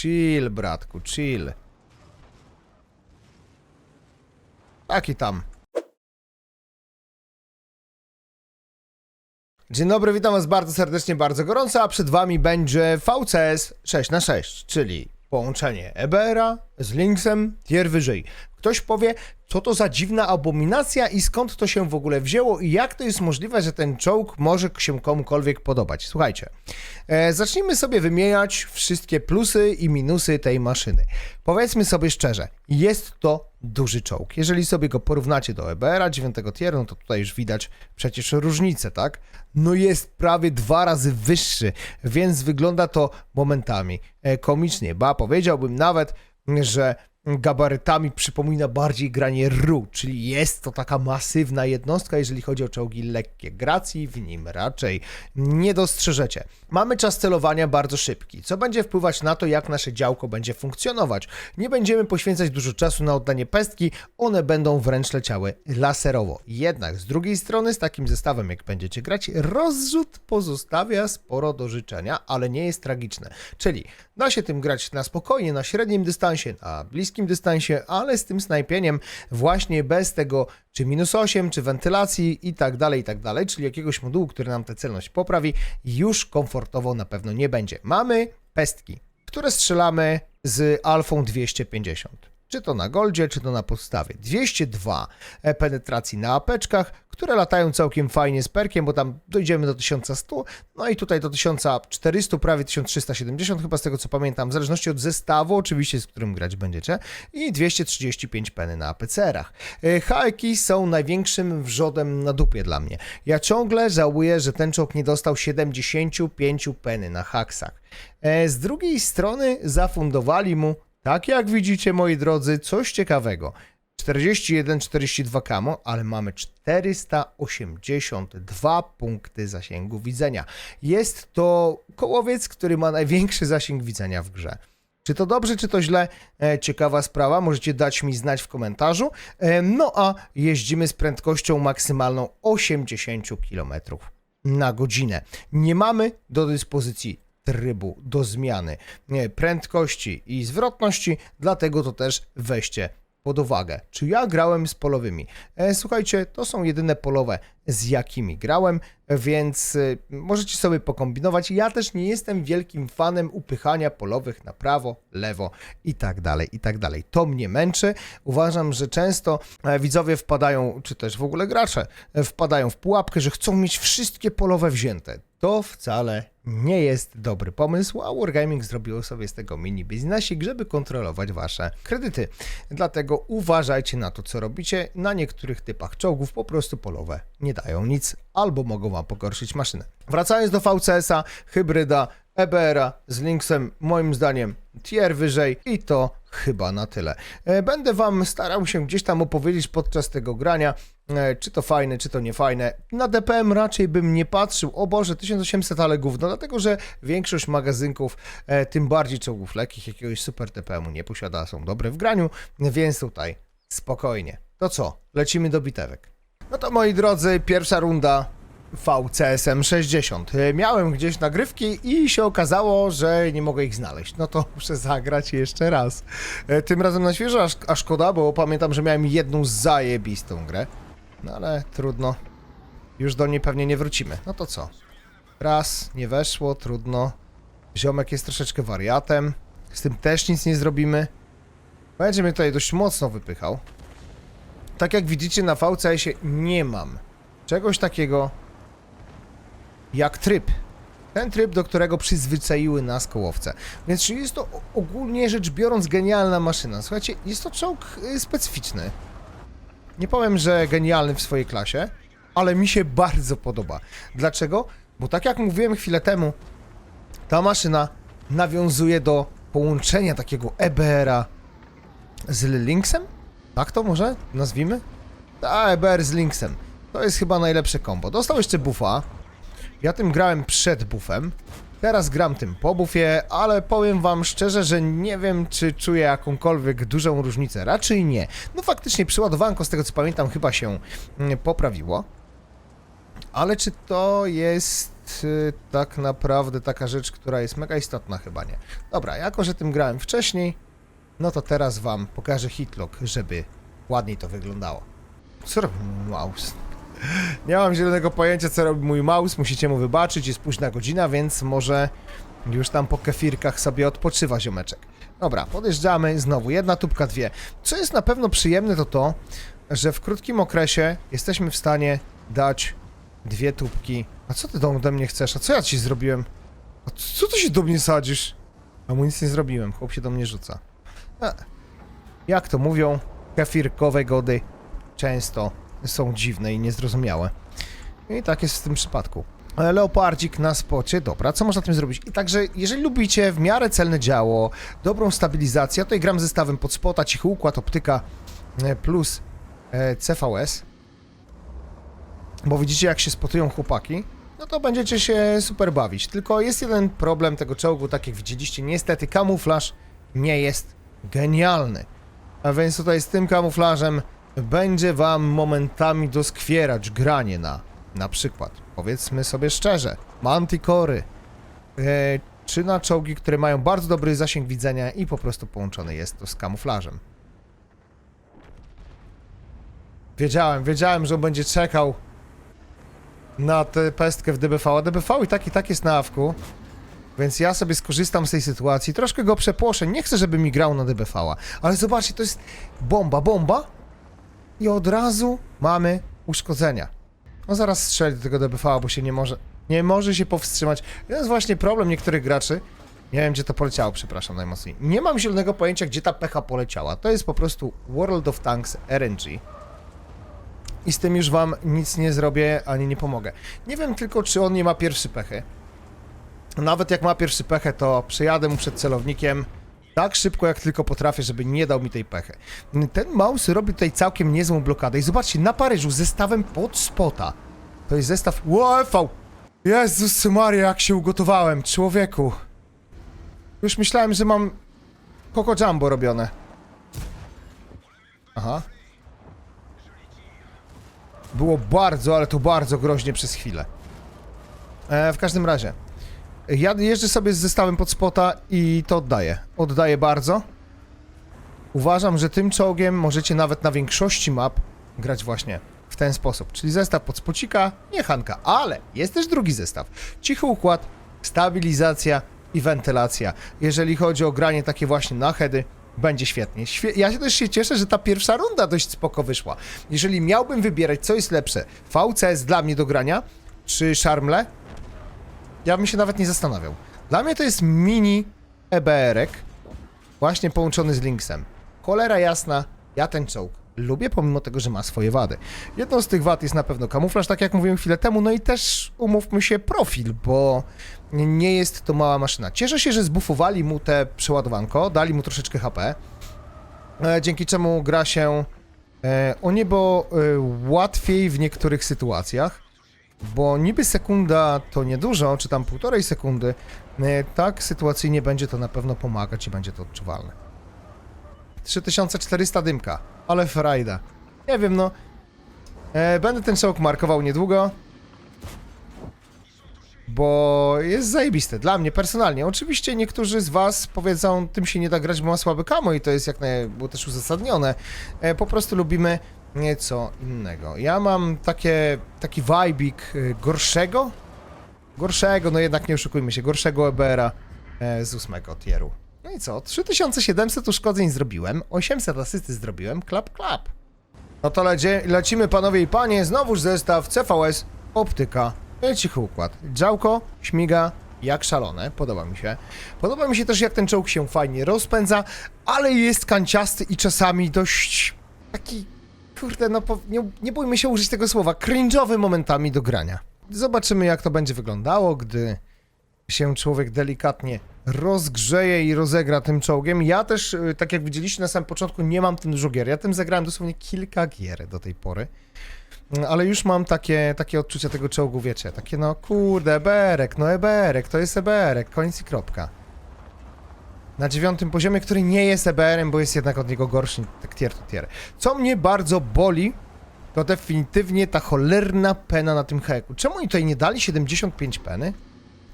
chill, bratku, chill. Taki tam. Dzień dobry, witam was bardzo serdecznie, bardzo gorąco, a przed wami będzie VCS 6 na 6 czyli połączenie EBR-a z Lynxem tier wyżej. Ktoś powie, co to za dziwna abominacja i skąd to się w ogóle wzięło i jak to jest możliwe, że ten czołg może się komukolwiek podobać. Słuchajcie, e, zacznijmy sobie wymieniać wszystkie plusy i minusy tej maszyny. Powiedzmy sobie szczerze, jest to duży czołg. Jeżeli sobie go porównacie do EBR-a 9 tieru, no to tutaj już widać przecież różnicę, tak? No jest prawie dwa razy wyższy, więc wygląda to momentami e, komicznie, ba powiedziałbym nawet, że gabarytami przypomina bardziej granie RU, czyli jest to taka masywna jednostka, jeżeli chodzi o czołgi lekkie. Gracji w nim raczej nie dostrzeżecie. Mamy czas celowania bardzo szybki, co będzie wpływać na to, jak nasze działko będzie funkcjonować. Nie będziemy poświęcać dużo czasu na oddanie pestki, one będą wręcz leciały laserowo. Jednak z drugiej strony, z takim zestawem, jak będziecie grać, rozrzut pozostawia sporo do życzenia, ale nie jest tragiczne. Czyli da się tym grać na spokojnie, na średnim dystansie, na bliskim dystansie, ale z tym snajpieniem właśnie bez tego czy minus 8, czy wentylacji i tak dalej, i tak dalej, czyli jakiegoś modułu, który nam tę celność poprawi, już komfortowo na pewno nie będzie. Mamy pestki, które strzelamy z alfą 250. Czy to na goldzie, czy to na podstawie. 202 e, penetracji na apeczkach, które latają całkiem fajnie z perkiem, bo tam dojdziemy do 1100, no i tutaj do 1400, prawie 1370, chyba z tego co pamiętam, w zależności od zestawu, oczywiście z którym grać będziecie, i 235 peny na APCR-ach. E, Haeki są największym wrzodem na dupie dla mnie. Ja ciągle żałuję, że ten czołg nie dostał 75 peny na haksach. E, Z drugiej strony zafundowali mu tak jak widzicie, moi drodzy, coś ciekawego. 41-42 kamo, ale mamy 482 punkty zasięgu widzenia. Jest to kołowiec, który ma największy zasięg widzenia w grze. Czy to dobrze, czy to źle? E, ciekawa sprawa, możecie dać mi znać w komentarzu. E, no a jeździmy z prędkością maksymalną 80 km na godzinę. Nie mamy do dyspozycji trybu do zmiany prędkości i zwrotności, dlatego to też weźcie pod uwagę. Czy ja grałem z polowymi? E, słuchajcie, to są jedyne polowe, z jakimi grałem, więc e, możecie sobie pokombinować. Ja też nie jestem wielkim fanem upychania polowych na prawo, lewo i tak dalej, i tak dalej. To mnie męczy. Uważam, że często e, widzowie wpadają, czy też w ogóle gracze, e, wpadają w pułapkę, że chcą mieć wszystkie polowe wzięte. To wcale nie jest dobry pomysł, a Wargaming zrobiło sobie z tego mini biznesik, żeby kontrolować wasze kredyty. Dlatego uważajcie na to, co robicie. Na niektórych typach czołgów po prostu polowe nie dają nic, albo mogą wam pogorszyć maszynę. Wracając do VCS-a, hybryda EBR-a z Lynxem, moim zdaniem tier wyżej i to chyba na tyle. E, Będę wam starał się gdzieś tam opowiedzieć podczas tego grania, e, czy to fajne, czy to nie fajne. Na DPM raczej bym nie patrzył, o Boże, 1800 ale gówno, dlatego że większość magazynków, e, tym bardziej czołgów lekkich, jakiegoś super DPM-u nie posiada, są dobre w graniu, więc tutaj spokojnie. To co, lecimy do bitewek. No to moi drodzy, pierwsza runda VCSM 60. E, Miałem gdzieś nagrywki i się okazało, że nie mogę ich znaleźć. No to muszę zagrać jeszcze raz. E, Tym razem na świeżo, a, szk- a szkoda, bo pamiętam, że miałem jedną zajebistą grę. No ale trudno. Już do niej pewnie nie wrócimy. No to co? Raz, nie weszło, trudno. Ziomek jest troszeczkę wariatem. Z tym też nic nie zrobimy. Będzie mnie tutaj dość mocno wypychał. Tak jak widzicie na VCS-ie nie mam czegoś takiego jak tryb. Ten tryb, do którego przyzwyczaiły nas kołowce. Więc jest to ogólnie rzecz biorąc genialna maszyna? Słuchajcie, jest to czołg y, specyficzny. Nie powiem, że genialny w swojej klasie, ale mi się bardzo podoba. Dlaczego? Bo tak jak mówiłem chwilę temu, ta maszyna nawiązuje do połączenia takiego EBR-a z Lynxem? Tak to może nazwijmy? EBR z Lynxem. To jest chyba najlepsze kombo. Dostał jeszcze buffa. Ja tym grałem przed buffem. Teraz gram tym po buffie, ale powiem wam szczerze, że nie wiem, czy czuję jakąkolwiek dużą różnicę. Raczej nie. No faktycznie przyładowanko, z tego co pamiętam, chyba się mm, poprawiło. Ale czy to jest jest y, tak naprawdę taka rzecz, która jest mega istotna chyba, nie? Dobra, jako że tym grałem wcześniej, no to teraz wam pokażę hitlock, żeby ładniej to wyglądało. Co robi mój mouse? Nie mam zielonego pojęcia, co robi mój mouse, musicie mu wybaczyć, jest późna godzina, więc może już tam po kefirkach sobie odpoczywa ziomeczek. Dobra, podjeżdżamy, znowu jedna tubka, dwie. Co jest na pewno przyjemne to to, że w krótkim okresie jesteśmy w stanie dać dwie tubki. A co ty do ode mnie chcesz? A co ja ci zrobiłem? A co ty się do mnie sadzisz? A mu nic nie zrobiłem, chłop się do mnie rzuca. Jak to mówią, kefirkowe gody często są dziwne i niezrozumiałe. I tak jest w tym przypadku. E, Leopardzik na spocie, dobra, co można tym zrobić? I także, jeżeli lubicie w miarę celne działo, dobrą stabilizację, ja tutaj gram zestawem pod spota, cichy układ, optyka e, plus e, CVS, bo widzicie jak się spotują chłopaki, no to będziecie się super bawić. Tylko jest jeden problem tego czołgu, tak jak widzieliście, niestety kamuflaż nie jest genialny. A więc tutaj z tym kamuflażem będzie wam momentami doskwierać granie na na przykład, powiedzmy sobie szczerze, Manticory, e, czy na czołgi, które mają bardzo dobry zasięg widzenia i po prostu połączone jest to z kamuflażem. Wiedziałem, wiedziałem, że on będzie czekał na tę pestkę w DBV, a DBV i tak i tak jest na awku, więc ja sobie skorzystam z tej sytuacji, troszkę go przepłoszę, nie chcę, żeby mi grał na DBV, ale zobaczcie, to jest bomba, bomba i od razu mamy uszkodzenia. No zaraz strzeli do tego DBV, bo się nie może, nie może się powstrzymać. To jest właśnie problem niektórych graczy. Nie wiem, gdzie to poleciało, przepraszam najmocniej. Nie mam zielonego pojęcia, gdzie ta pecha poleciała. To jest po prostu World of Tanks RNG. I z tym już wam nic nie zrobię, ani nie pomogę. Nie wiem tylko, czy on nie ma pierwszy pechy. Nawet jak ma pierwszy pechę, to przejadę mu przed celownikiem tak szybko, jak tylko potrafię, żeby nie dał mi tej pechy. Ten mouse robi tutaj całkiem niezłą blokadę. I zobaczcie, na Paryżu zestawem pod spota. To jest zestaw... UEV! Jezus Maria, jak się ugotowałem, człowieku. Już myślałem, że mam Coco Jumbo robione. Aha. Było bardzo, ale to bardzo groźnie przez chwilę. E, w każdym razie. Ja jeżdżę sobie z zestawem pod spota i to oddaję. Oddaję bardzo. Uważam, że tym czołgiem możecie nawet na większości map grać właśnie w ten sposób. Czyli zestaw pod spocika, nie Hanka, ale jest też drugi zestaw. Cichy układ, stabilizacja i wentylacja. Jeżeli chodzi o granie takie właśnie na heady, będzie świetnie. Świe ja się też się cieszę, że ta pierwsza runda dość spoko wyszła. Jeżeli miałbym wybierać, co jest lepsze, VCS dla mnie do grania, czy Charmle, ja bym się nawet nie zastanawiał. Dla mnie to jest mini EBR-ek, właśnie połączony z Lynxem. Cholera jasna, ja ten czołg lubię, pomimo tego, że ma swoje wady. Jedną z tych wad jest na pewno kamuflaż, tak jak mówiłem chwilę temu, no i też umówmy się profil, bo nie jest to mała maszyna. Cieszę się, że zbufowali mu te przeładowanko, dali mu troszeczkę HP, e, dzięki czemu gra się e, o niebo e, łatwiej w niektórych sytuacjach. Bo niby sekunda to niedużo, czy tam półtorej sekundy, e, tak sytuacyjnie będzie to na pewno pomagać i będzie to odczuwalne. 3400 dymka, ale frajda. Nie wiem, no. E, będę ten czołg markował niedługo. Bo jest zajebiste, dla mnie personalnie. Oczywiście niektórzy z was powiedzą, tym się nie da grać, bo ma słabe kamo i to jest jak naj... było też uzasadnione. E, po prostu lubimy nieco innego. Ja mam takie, taki vibik y, gorszego, gorszego, no jednak nie oszukujmy się, gorszego EBR-a e, z ósmego tieru. No i co, 3700 uszkodzeń zrobiłem, 800 asysty zrobiłem, klap, klap. No to lecimy panowie i panie, znowuż zestaw CVS, optyka, i cichy układ. Działko śmiga jak szalone, podoba mi się. Podoba mi się też jak ten czołg się fajnie rozpędza, ale jest kanciasty i czasami dość taki kurde, no nie, nie bójmy się użyć tego słowa, cringe'owy momentami do grania. Zobaczymy, jak to będzie wyglądało, gdy się człowiek delikatnie rozgrzeje i rozegra tym czołgiem. Ja też, y, tak jak widzieliście na samym początku, nie mam tym dużo gier. Ja tym zagrałem dosłownie kilka gier do tej pory. Mm, Ale już mam takie, takie odczucia tego czołgu, wiecie, takie no kurde, eberek, no eberek, to jest eberek, koniec i kropka. Na dziewiątym poziomie, który nie jest EBR-em, bo jest jednak od niego gorszy, tak tier to tier. Co mnie bardzo boli, to definitywnie ta cholerna pena na tym heku. Czemu oni tutaj nie dali 75 peny?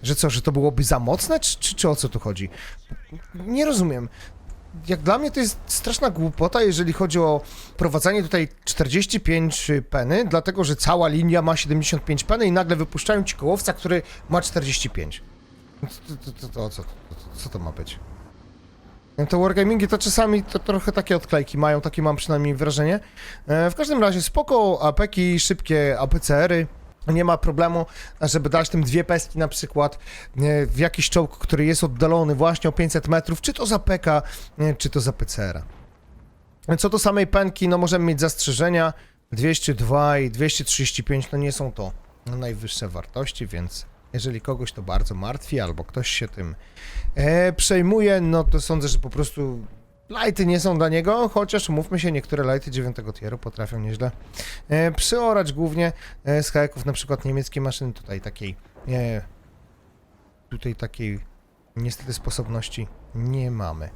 Że co, że to byłoby za mocne, czy, czy, czy o co tu chodzi? Nie rozumiem. Jak dla mnie to jest straszna głupota, jeżeli chodzi o prowadzenie tutaj 45 peny, dlatego że cała linia ma 75 peny i nagle wypuszczają ci kołowca, który ma 45. No To, to, to, to, o co, to, to, co to ma być? No to wargamingi to czasami to trochę takie odklejki mają, takie mam przynajmniej wrażenie. E, w każdym razie spoko, apeki, szybkie APCR-y. Nie ma problemu, żeby dać tym dwie pestki na przykład e, w jakiś czołg, który jest oddalony właśnie o 500 metrów, czy to za peka, czy to za PCR-a. Co do samej penki, no możemy mieć zastrzeżenia. 202 i 235 no nie są to najwyższe wartości, więc jeżeli kogoś to bardzo martwi, albo ktoś się tym e, przejmuje, no to sądzę, że po prostu lighty nie są dla niego, chociaż mówmy się, niektóre lighty 9 tieru potrafią nieźle e, przeorać głównie e, z hajaków, na przykład niemieckie maszyny tutaj takiej e, tutaj takiej niestety sposobności nie mamy.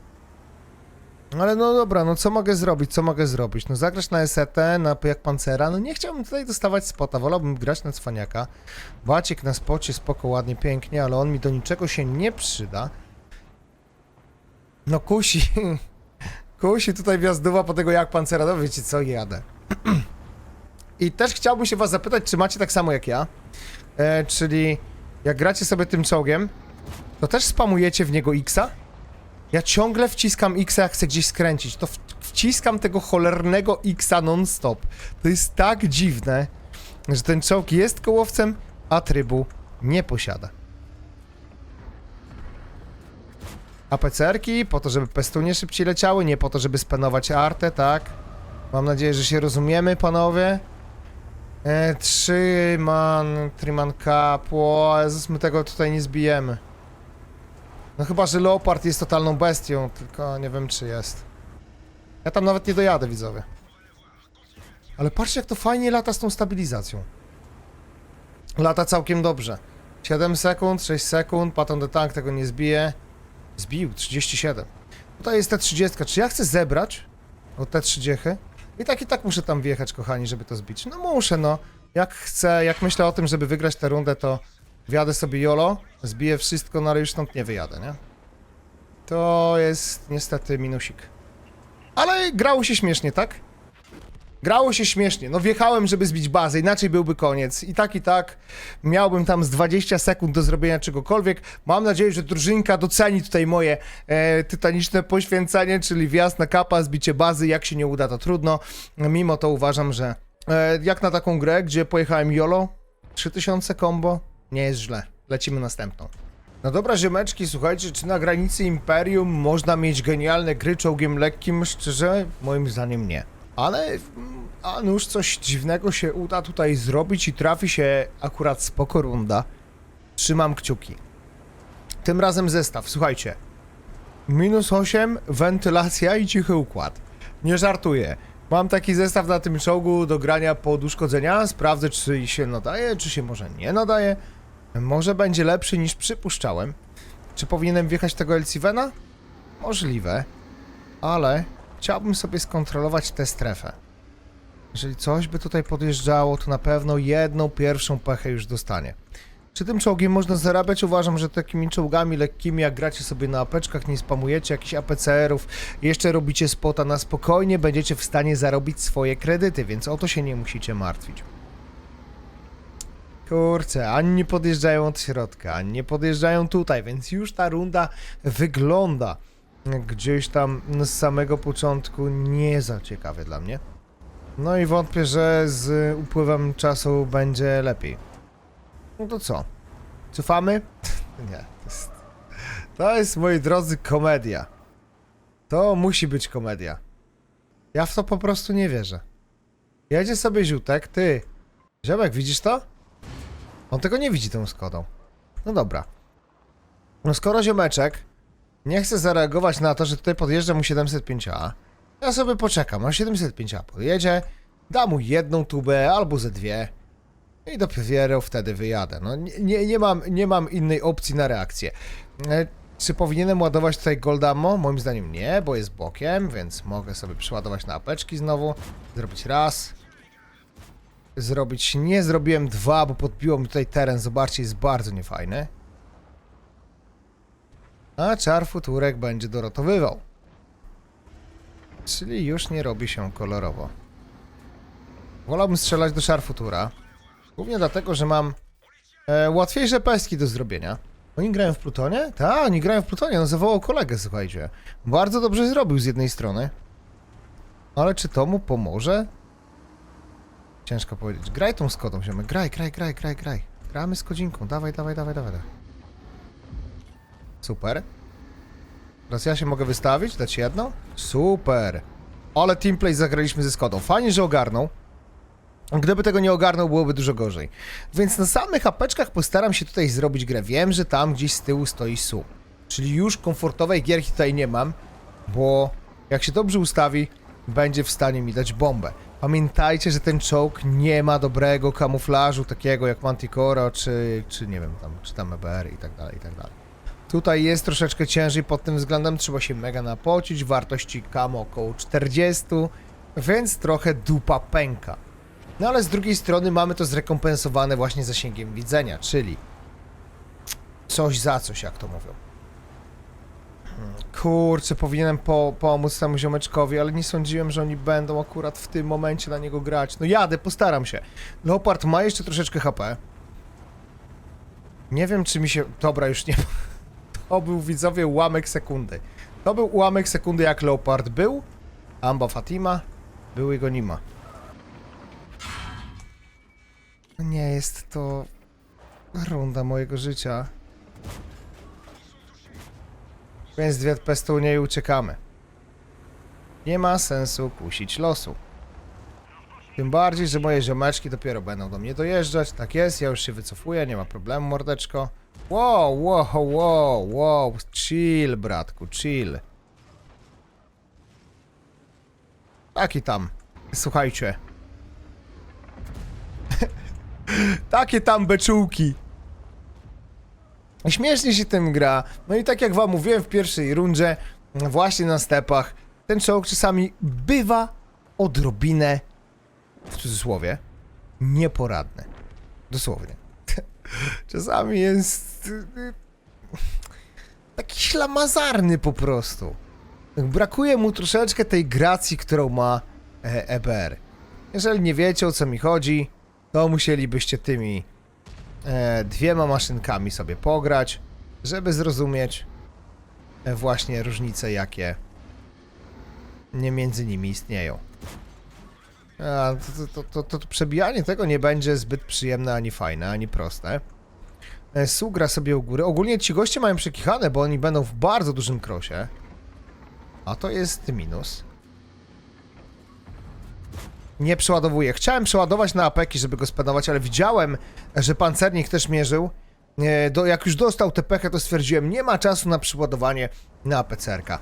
Ale no dobra, no co mogę zrobić, co mogę zrobić? No zagrać na SET, na jak pancera, no nie chciałbym tutaj dostawać spota, wolałbym grać na cwaniaka. Baciek na spocie, spoko, ładnie, pięknie, ale on mi do niczego się nie przyda. No kusi, kusi tutaj wjazdowa po tego jak pancera, no wiecie co, jadę. I też chciałbym się was zapytać, czy macie tak samo jak ja, e, czyli jak gracie sobie tym czołgiem, to też spamujecie w niego X-a? Ja ciągle wciskam X, jak chcę gdzieś skręcić. To wciskam tego cholernego X non-stop. To jest tak dziwne, że ten czołg jest kołowcem, a trybu nie posiada. APCR-ki po to, żeby pestunie szybciej leciały, nie po to, żeby spenować artę, tak? Mam nadzieję, że się rozumiemy, panowie. E, Trzyman, Triman Cap, o Jezus, my tego tutaj nie zbijemy. No chyba, że Leopard jest totalną bestią, tylko nie wiem czy jest. Ja tam nawet nie dojadę, widzowie. Ale patrzcie jak to fajnie lata z tą stabilizacją. Lata całkiem dobrze. 7 sekund, 6 sekund, Patton the Tank tego nie zbije. Zbił, 37. Tutaj jest T30. Czy ja chcę zebrać od T30? I tak i tak muszę tam wjechać, kochani, żeby to zbić. No muszę, no. Jak chcę, jak myślę o tym, żeby wygrać tę rundę, to wjadę sobie YOLO, zbiję wszystko, no ale już stąd nie wyjadę, nie? To jest niestety minusik. Ale grało się śmiesznie, tak? Grało się śmiesznie. No wjechałem, żeby zbić bazę, inaczej byłby koniec. I tak, i tak miałbym tam z 20 sekund do zrobienia czegokolwiek. Mam nadzieję, że drużynka doceni tutaj moje e, tytaniczne poświęcenie, czyli wjazd na kapa, zbicie bazy. Jak się nie uda, to trudno. Mimo to uważam, że e, jak na taką grę, gdzie pojechałem YOLO, 3000 combo, nie jest źle. Lecimy następną. No dobra, ziomeczki, słuchajcie, czy na granicy Imperium można mieć genialne gry czołgiem lekkim? Szczerze, moim zdaniem nie. Ale, mm, a nuż coś dziwnego się uda tutaj zrobić i trafi się akurat spoko runda. Trzymam kciuki. Tym razem zestaw, słuchajcie. Minus 8, wentylacja i cichy układ. Nie żartuję. Mam taki zestaw na tym czołgu do grania pod uszkodzenia. Sprawdzę, czy się nadaje, czy się może nie nadaje. Może będzie lepszy niż przypuszczałem. Czy powinienem wjechać tego Elsivena? Możliwe. Ale chciałbym sobie skontrolować tę strefę. Jeżeli coś by tutaj podjeżdżało, to na pewno jedną pierwszą pechę już dostanie. Czy tym czołgiem można zarabiać? Uważam, że takimi czołgami lekkimi, jak gracie sobie na apeczkach, nie spamujecie jakichś APCR-ów, jeszcze robicie spota na spokojnie, będziecie w stanie zarobić swoje kredyty, więc o to się nie musicie martwić. Kurczę, ani nie podjeżdżają od środka, ani nie podjeżdżają tutaj, więc już ta runda wygląda gdzieś tam z samego początku nie za ciekawie dla mnie. No i wątpię, że z upływem czasu będzie lepiej. No to co? Cofamy? nie, to jest, to jest, moi drodzy, komedia. To musi być komedia. Ja w to po prostu nie wierzę. Jedzie sobie ziutek, ty. Ziomek, widzisz to? On tego nie widzi tą Skodą. No dobra. No skoro ziomeczek nie chce zareagować na to, że tutaj podjeżdża mu 705A, ja sobie poczekam, a 705A podjedzie, da mu jedną tubę albo ze dwie i dopiero wtedy wyjadę. No nie, nie, nie, mam, nie mam innej opcji na reakcję. E, Czy powinienem ładować tutaj Goldammo? Moim zdaniem nie, bo jest bokiem, więc mogę sobie przeładować na apeczki znowu, zrobić raz, zrobić. Nie zrobiłem dwa, bo podbiło mi tutaj teren. Zobaczcie, jest bardzo niefajny. A czar futurek będzie dorotowywał. Czyli już nie robi się kolorowo. Wolałbym strzelać do szar futura. Głównie dlatego, że mam e, łatwiejsze pestki do zrobienia. Oni grają w Plutonie? Tak, oni grają w Plutonie. No zawołał kolegę, słuchajcie. Bardzo dobrze zrobił z jednej strony. Ale czy to mu pomoże? Ciężko powiedzieć. Graj tą Skodą, ziomek. Graj, graj, graj, graj, graj. Gramy z Kodzinką. Dawaj, dawaj, dawaj, dawaj. dawaj. Super. Teraz ja się mogę wystawić, dać jedną. Super. Ale teamplay zagraliśmy ze Skodą. Fajnie, że ogarnął. Gdyby tego nie ogarnął, byłoby dużo gorzej. Więc na samych apeczkach postaram się tutaj zrobić grę. Wiem, że tam gdzieś z tyłu stoi SU. Czyli już komfortowej gierki tutaj nie mam, bo jak się dobrze ustawi, będzie w stanie mi dać bombę. Pamiętajcie, że ten czołg nie ma dobrego kamuflażu, takiego jak Manticora, czy, czy nie wiem, tam, czy tam EBR i tak dalej, i tak dalej. Tutaj jest troszeczkę ciężej pod tym względem, trzeba się mega napocić, wartości camo około 40, więc trochę dupa pęka. No ale z drugiej strony mamy to zrekompensowane właśnie zasięgiem widzenia, czyli coś za coś, jak to mówią. Kurczę, powinienem po, pomóc temu ziomeczkowi, ale nie sądziłem, że oni będą akurat w tym momencie na niego grać. No jadę, postaram się. Leopard ma jeszcze troszeczkę HP. Nie wiem, czy mi się... Dobra, już nie... To był, widzowie, ułamek sekundy. To był ułamek sekundy, jak Leopard był. Amba Fatima. Był i go nie ma. Nie jest to runda mojego życia. Więc dwie pestunie i uciekamy. Nie ma sensu kusić losu. Tym bardziej, że moje ziomeczki dopiero będą do mnie dojeżdżać. Tak jest, ja już się wycofuję, nie ma problemu, mordeczko. Wow, wow, wow, wow, chill, bratku, chill. Taki tam. Słuchajcie. Takie tam beczułki. Śmiesznie się tym gra. No i tak jak wam mówiłem w pierwszej rundzie, właśnie na stepach, ten czołg czasami bywa odrobinę, w cudzysłowie, nieporadny. Dosłownie. Czasami jest y, y, taki ślamazarny po prostu. Brakuje mu troszeczkę tej gracji, którą ma e, EBR. Jeżeli nie wiecie o co mi chodzi, to musielibyście tymi e, dwiema maszynkami sobie pograć, żeby zrozumieć e, właśnie różnice, jakie między nimi istnieją. A, to, to, to, to, przebijanie tego nie będzie zbyt przyjemne, ani fajne, ani proste. E, Su gra sobie u góry. Ogólnie ci goście mają przekichane, bo oni będą w bardzo dużym krosie. A to jest minus. Nie przeładowuję. Chciałem przeładować na apeki, żeby go spanować, ale widziałem, że pancernik też mierzył. Do, jak już dostał tę pechę, to stwierdziłem, nie ma czasu na przeładowanie na APCR-ka.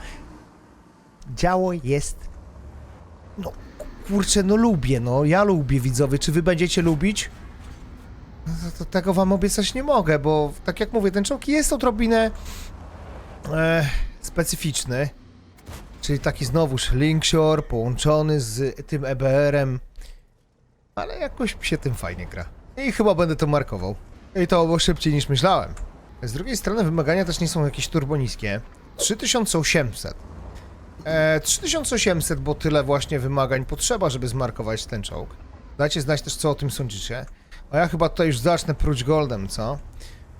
Działo jest... No, kurczę, no lubię, no. Ja lubię, widzowie. Czy wy będziecie lubić? No to, to tego wam obiecać nie mogę, bo tak jak mówię, ten czołg jest odrobinę e, specyficzny. Czyli taki znowuż Linkshore połączony z tym EBR-em. Ale jakoś się tym fajnie gra. I chyba będę to markował. I to było szybciej niż myślałem. Z drugiej strony wymagania też nie są jakieś turbo niskie. 3800. E, 3800, bo tyle właśnie wymagań potrzeba, żeby zmarkować ten czołg. Dajcie znać też, co o tym sądzicie. A ja chyba tutaj już zacznę pruć goldem, co?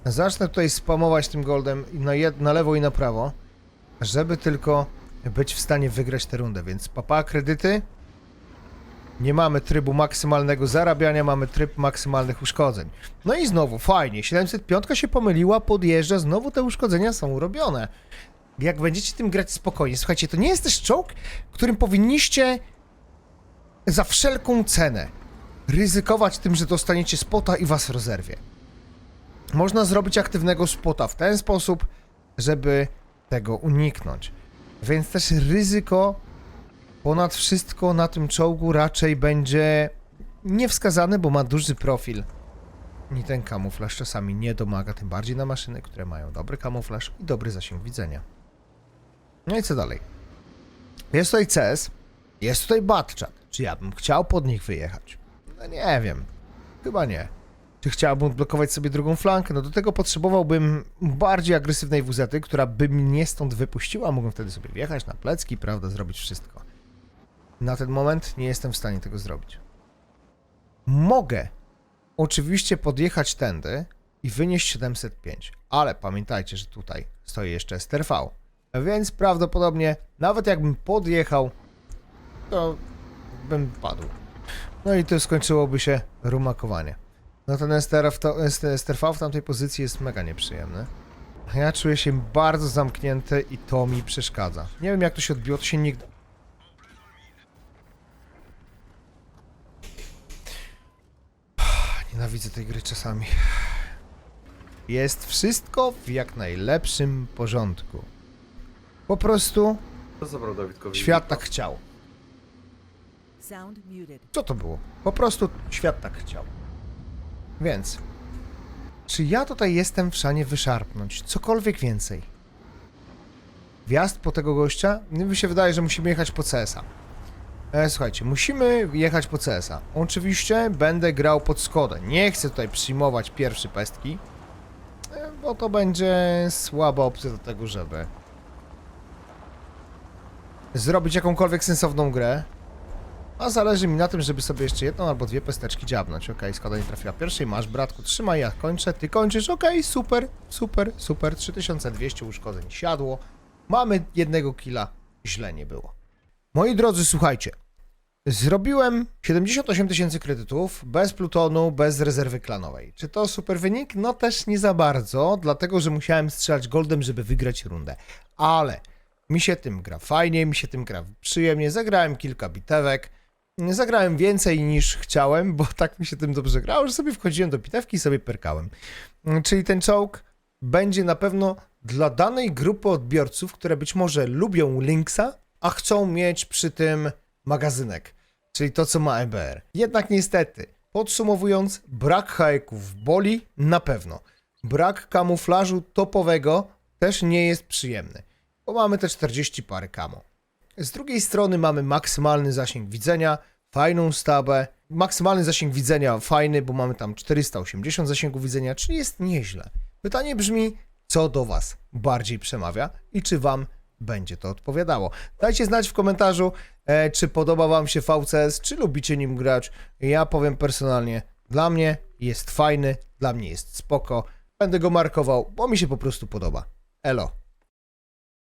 Zacznę tutaj spamować tym goldem na, na lewo i na prawo, żeby tylko być w stanie wygrać tę rundę, więc papa kredyty. Nie mamy trybu maksymalnego zarabiania, mamy tryb maksymalnych uszkodzeń. No i znowu, fajnie, 705 się pomyliła, podjeżdża, znowu te uszkodzenia są urobione. Jak będziecie tym grać spokojnie, słuchajcie, to nie jest też czołg, którym powinniście za wszelką cenę ryzykować tym, że dostaniecie spota i was rozerwie. Można zrobić aktywnego spota w ten sposób, żeby tego uniknąć. Więc też ryzyko ponad wszystko na tym czołgu raczej będzie niewskazane, bo ma duży profil. I ten kamuflaż czasami nie domaga, tym bardziej na maszyny, które mają dobry kamuflaż i dobry zasięg widzenia. No i co dalej? Jest tutaj CS, jest tutaj Batchat. Czy ja bym chciał pod nich wyjechać? No nie wiem. Chyba nie. Czy chciałbym odblokować sobie drugą flankę? No do tego potrzebowałbym bardziej agresywnej WZ, która by mnie stąd wypuściła. Mógłbym wtedy sobie wjechać na plecki, prawda, zrobić wszystko. Na ten moment nie jestem w stanie tego zrobić. Mogę oczywiście podjechać tędy i wynieść 705, ale pamiętajcie, że tutaj stoi jeszcze STRV. Więc prawdopodobnie nawet jakbym podjechał, to bym padł. No i to skończyłoby się rumakowanie. No ten STR w to, STRV w tamtej pozycji jest mega nieprzyjemny. Ja czuję się bardzo zamknięty i to mi przeszkadza. Nie wiem jak to się odbiło, to się nigdy... Nienawidzę tej gry czasami. Jest wszystko w jak najlepszym porządku. Po prostu Co zabrał Dawidkowi? świat tak chciał. Sound muted. Co to było? Po prostu świat tak chciał. Więc, czy ja tutaj jestem w stanie wyszarpnąć cokolwiek więcej? Wjazd po tego gościa? Mi się wydaje, że musimy jechać po CS-a. E, słuchajcie, musimy jechać po CS-a. Oczywiście będę grał pod Skodę. Nie chcę tutaj przyjmować pierwszy pestki, e, bo to będzie słaba opcja do tego, żeby zrobić jakąkolwiek sensowną grę. A zależy mi na tym, żeby sobie jeszcze jedną albo dwie pesteczki dziabnąć. Okej, Skoda nie trafiła pierwszej, masz bratku, trzymaj, ja kończę, ty kończysz, okej, super, super, super, 3200 uszkodzeń siadło, mamy jednego killa, źle nie było. Moi drodzy, słuchajcie, zrobiłem 78 tysięcy kredytów, bez plutonu, bez rezerwy klanowej. Czy to super wynik? No też nie za bardzo, dlatego, że musiałem strzelać goldem, żeby wygrać rundę. Ale mi się tym gra fajnie, mi się tym gra przyjemnie, zagrałem kilka bitewek, Zagrałem więcej niż chciałem, bo tak mi się tym dobrze grało, że sobie wchodziłem do pitewki i sobie perkałem. Mm, Czyli ten czołg będzie na pewno dla danej grupy odbiorców, które być może lubią Linksa, a chcą mieć przy tym magazynek, czyli to, co ma EBR. Jednak niestety, podsumowując, brak haeków boli na pewno. Brak kamuflażu topowego też nie jest przyjemny, bo mamy te 40 pary kamo. Z drugiej strony mamy maksymalny zasięg widzenia, fajną stabę. Maksymalny zasięg widzenia fajny, bo mamy tam 480 zasięgu widzenia, czyli jest nieźle. Pytanie brzmi, co do Was bardziej przemawia i czy Wam będzie to odpowiadało. Dajcie znać w komentarzu, e, czy podoba Wam się VCS, czy lubicie nim grać. Ja powiem personalnie, dla mnie jest fajny, dla mnie jest spoko. Będę go markował, bo mi się po prostu podoba. Elo.